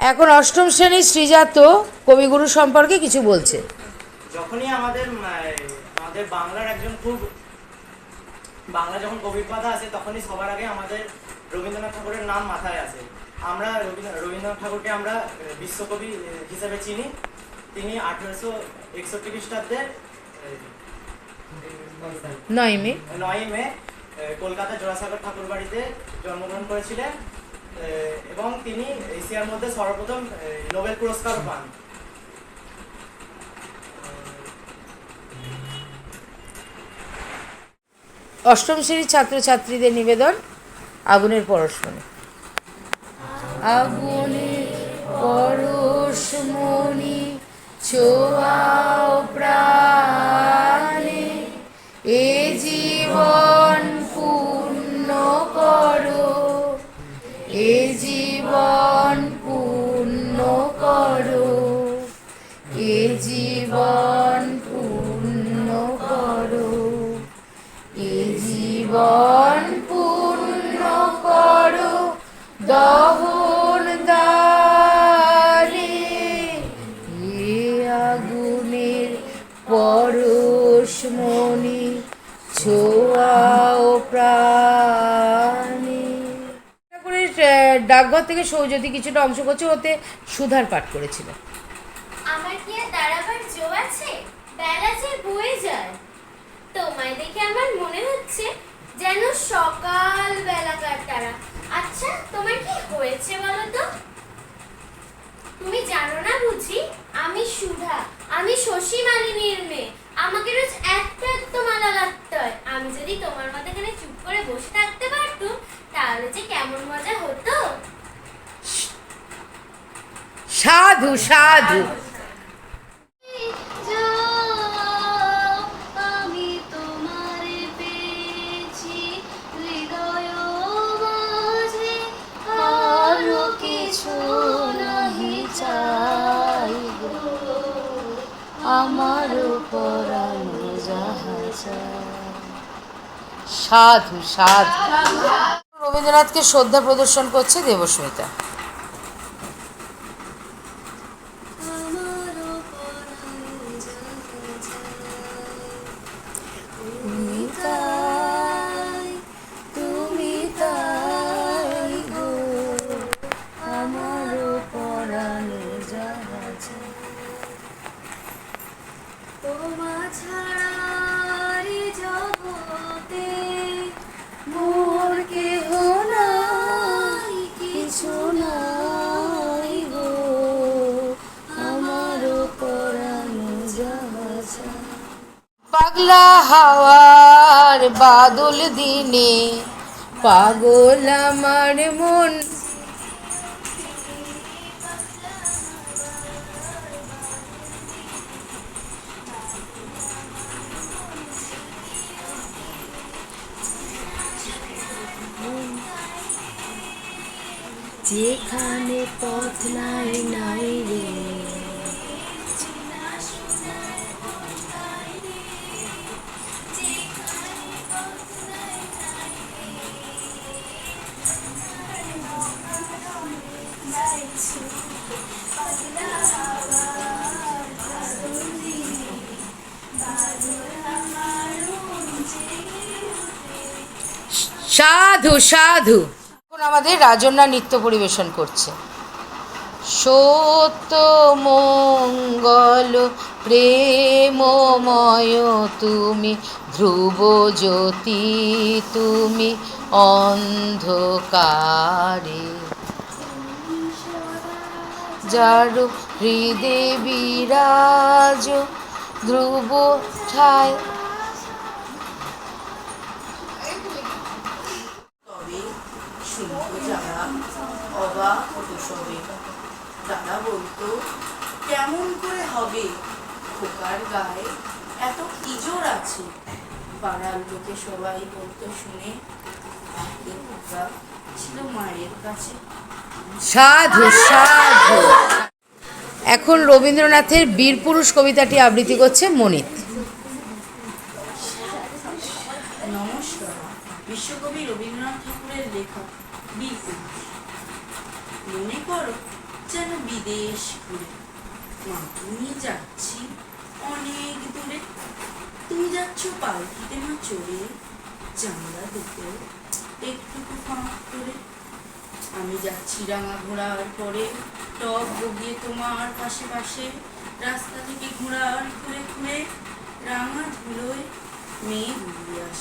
এখন অষ্টম শ্রেণির শ্রীজাত কবিগুরু সম্পর্কে কিছু বলছে। যখনই আমাদের আমাদের বাংলার একজন খুব বাংলা যখন কবির কথা আসে তখনই সবার আগে আমাদের রবীন্দ্রনাথ ঠাকুরের নাম মাথায় আসে। আমরা রবীন্দ্র- রবীন্দ্রনাথ ঠাকুরকে আমরা বিশ্বকবি হিসেবে চিনি। তিনি আঠেরোশো একষট্টি খ্রিস্টাব্দের নয় মে। নয়ই মে কলকাতা জোড়াসাগর ঠাকুর বাড়িতে জন্মগ্রহণ করেছিলেন। এবং তিনি এশিয়ার মধ্যে সর্বপ্রথম নোবেল পুরস্কারও পান। অষ্টম শ্রেণির ছাত্রছাত্রীদের নিবেদন আগুনের পরশমণি। আগুনের পরশমণি ছোয়াও ডাকঘর থেকে সৌজ্যোতি কিছুটা অংশ করছে, ওতে সুধার পাঠ করেছিল আমার কি আর দাঁড়াবার জো আছে? বেলা যে বয়ে যায়। তোমায় দেখে আমার মনে হচ্ছে যেন সকাল বেলাকার তারা। আচ্ছা তোমার কি হয়েছে বলো তো? তুমি জানো না বুঝি? আমি সুধা, আমি শশী মালিনীর মেয়ে। আমাকে রোজ একটা একটা মালা লাগতে হয় আমি যদি তোমার মতো এখানে চুপ করে বসে থাকতে পারতুম তাহলে যে কেমন মজা হতো সাধু সাধু। আমার সাধু সাধু। রবীন্দ্রনাথকে শ্রদ্ধা প্রদর্শন করছে দেবস্মিতা। পাগলা হাওয়ার বাদল দিনে পাগল আমার মন। যেখানে পথ নাই নাই সাধু সাধু। এখন আমাদের রাজন্যা নৃত্য পরিবেশন করছে। সত্য, মঙ্গল, প্রেমময় তুমি, ধ্রুব জ্যোতি তুমি, অন্ধকারে। যার হৃদে বিরাজ ধ্রুব ছায়। তারা বলতো, কেমন করে হবে? খোকার গায়ে এত ইজোর আছে। পাড়ার লোকে সবাই বলতো শুনে ছিল মায়ের কাছে। সাধু সাধু। এখন রবীন্দ্রনাথের বীরপুরুষ কবিতাটি আবৃত্তি করছে মনিত। বিশ্বকবি রবীন্দ্রনাথ ঠাকুরের বীরপুরুষ মনে করো যেন বিদেশ ঘুরে। মাকে নিয়ে যাচ্ছি অনেক দূরে। তুমি যাচ্ছ পালকিতে মা চড়ে। চামড়া দুটো আমি যাচ্ছি রাঙা ঘোড়ার পরে। টপ বগিয়ে তোমার পাশে পাশে, রাস্তা থেকে ঘোড়ার ঘুরে ঘুরে, রাঙা ধুলোয় মেয়ে ঘুরিয়ে আসে।